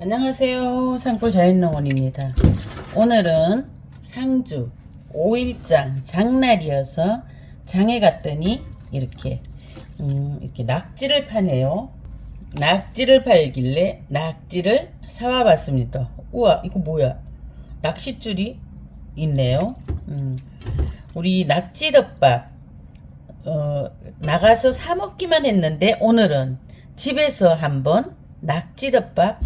안녕하세요. 상골 자연농원입니다. 오늘은 상주 5일장 장날이어서 장에 갔더니 이렇게 음, 이렇게 낙지를 파네요. 낙지를 팔길래 낙지를 사와 봤습니다. 우와 이거 뭐야? 낚싯줄이 있네요. 음, 우리 낙지덮밥 어, 나가서 사 먹기만 했는데 오늘은 집에서 한번 낙지덮밥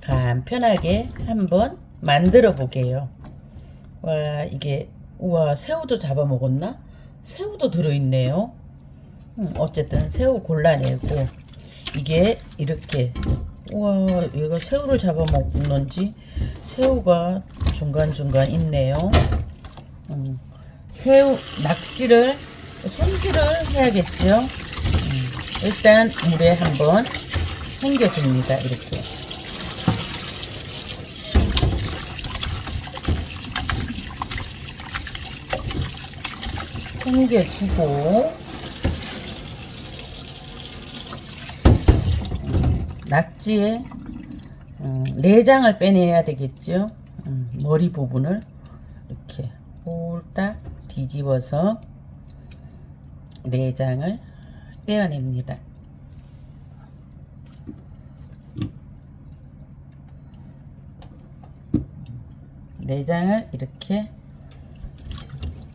간편하게 한번 만들어 보게요. 와 이게 우와 새우도 잡아 먹었나? 새우도 들어있네요. 음, 어쨌든 새우 골라내고 이게 이렇게 우와 이거 새우를 잡아 먹는지 새우가 중간중간 있네요. 음, 새우 낙지를 손질을 해야겠죠. 음, 일단 물에 한번 헹겨줍니다. 이렇게. 헹겨주고 낙지에 음, 내장을 빼내야 되겠죠. 음, 머리 부분을 이렇게 홀딱 뒤집어서 내장을 떼어냅니다. 내장을 이렇게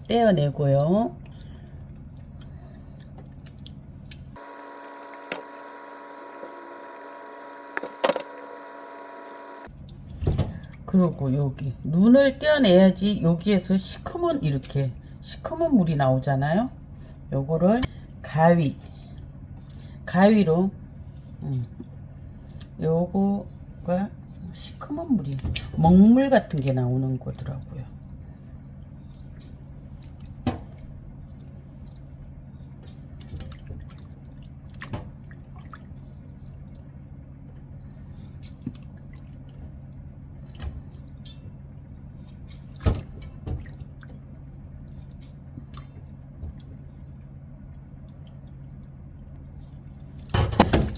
떼어내고요. 그리고 여기 눈을 떼어내야지 여기에서 시커먼 이렇게 시커먼 물이 나오잖아요. 요거를 가위 가위로 음, 요거가 시커먼 물이 먹물 같은 게 나오는 거더라고요.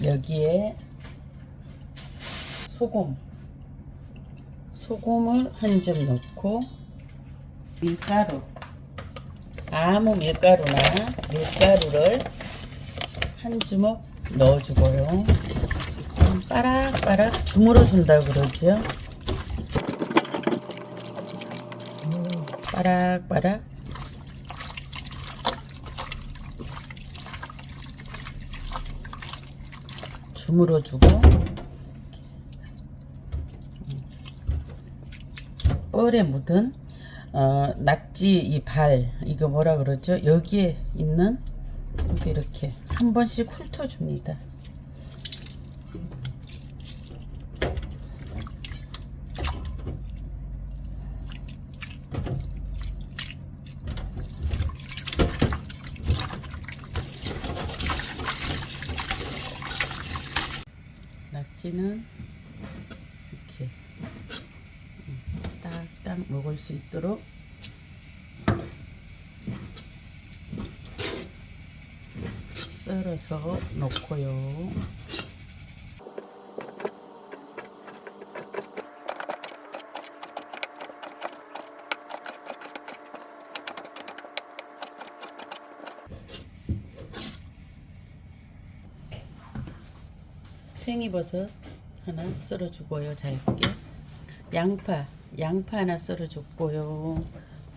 여기에 소금 소금을 한 점 넣고 밀가루 아무 밀가루나 밀가루를 한 주먹 넣어주고요. 좀 빠락빠락 주물어 준다 그러죠? 음, 빠락빠락. 주물어 주고 뻘에 묻은 어, 낙지 이 발 이거 뭐라 그러죠? 여기에 있는 이렇게 이렇게 한 번씩 훑어 줍니다. 낙지는 이렇게 딱딱 먹을 수 있도록 썰어서 넣고요. 팽이버섯 하나 썰어주고요. 잘게. 양파, 양파 하나 썰어줬고요.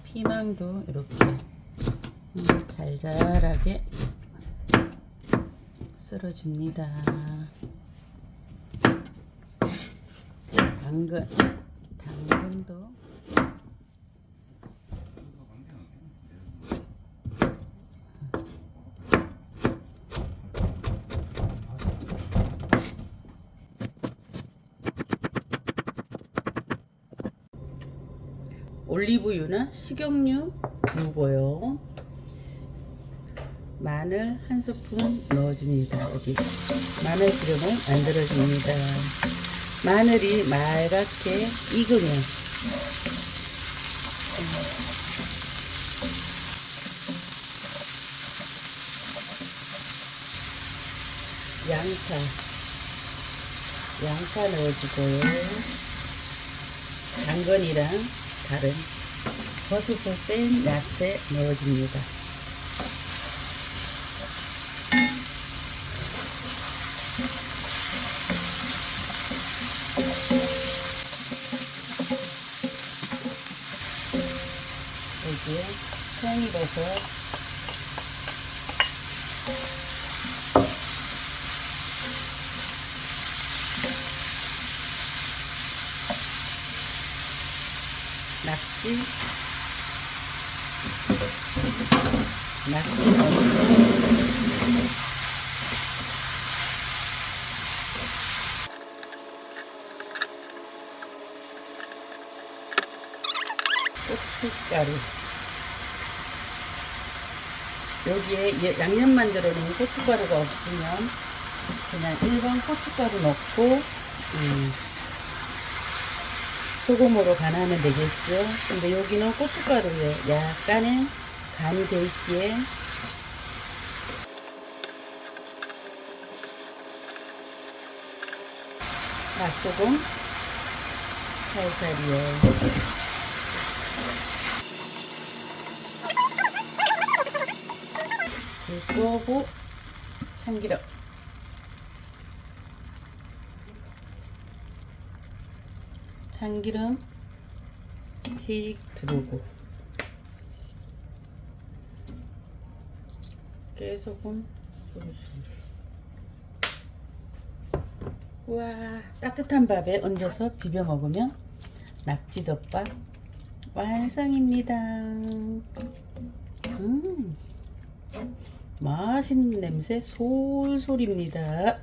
피망도 이렇게 음, 잘잘하게 썰어줍니다. 당근, 당근도 올리브유나 식용유 두고요. 마늘 한 스푼 넣어줍니다. 여기 마늘 기름을 만들어줍니다. 마늘이 맑게 익으면 양파 양파 넣어주고요. 당근이랑 다른 버섯을 뺀 야채 넣어줍니다. 여기에 생이버섯 낙지 낙지 넣고 고춧가루 여기에 예- 양념 만들어 놓은 고춧가루가 없으면 그냥 일반 고춧가루 넣고 음, 소금으로 간하면 되겠죠. 근데 여기는 고춧가루에 약간의 간이 돼 있기에 맛소금 살살이요. 불 끄고 참기름 참기름 휙 두르고. 깨소금. 소리소리 와 따뜻한 밥에 얹어서 비벼 먹으면 낙지덮밥 완성입니다. 음 맛있는 냄새 솔솔입니다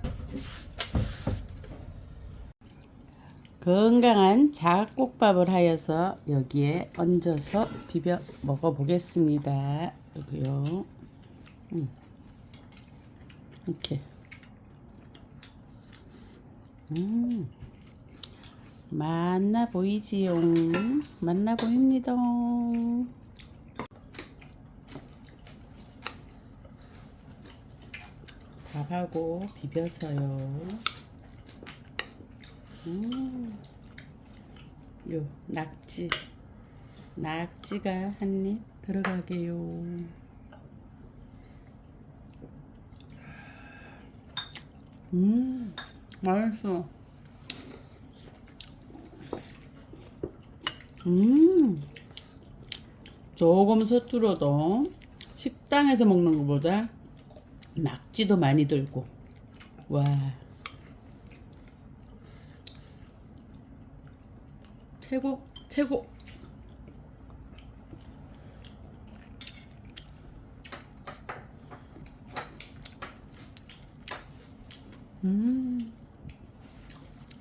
건강한 잡곡밥을 하여서 여기에 얹어서 비벼 먹어 보겠습니다. 여기요. 음. 이렇게. 음. 맛나 보이지요? 맛나 보입니다. 밥하고 비벼서요. 음, 요 낙지 낙지가 한 입 들어가게요. 음, 맛있어. 음, 조금 서툴어도 식당에서 먹는 것보다 낙지도 많이 들고, 와. 최고 최고. 음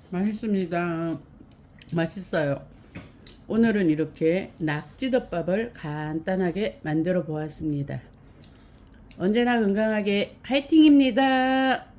맛있습니다. 맛있어요. 오늘은 이렇게 낙지덮밥을 간단하게 만들어 보았습니다. 언제나 건강하게 화이팅입니다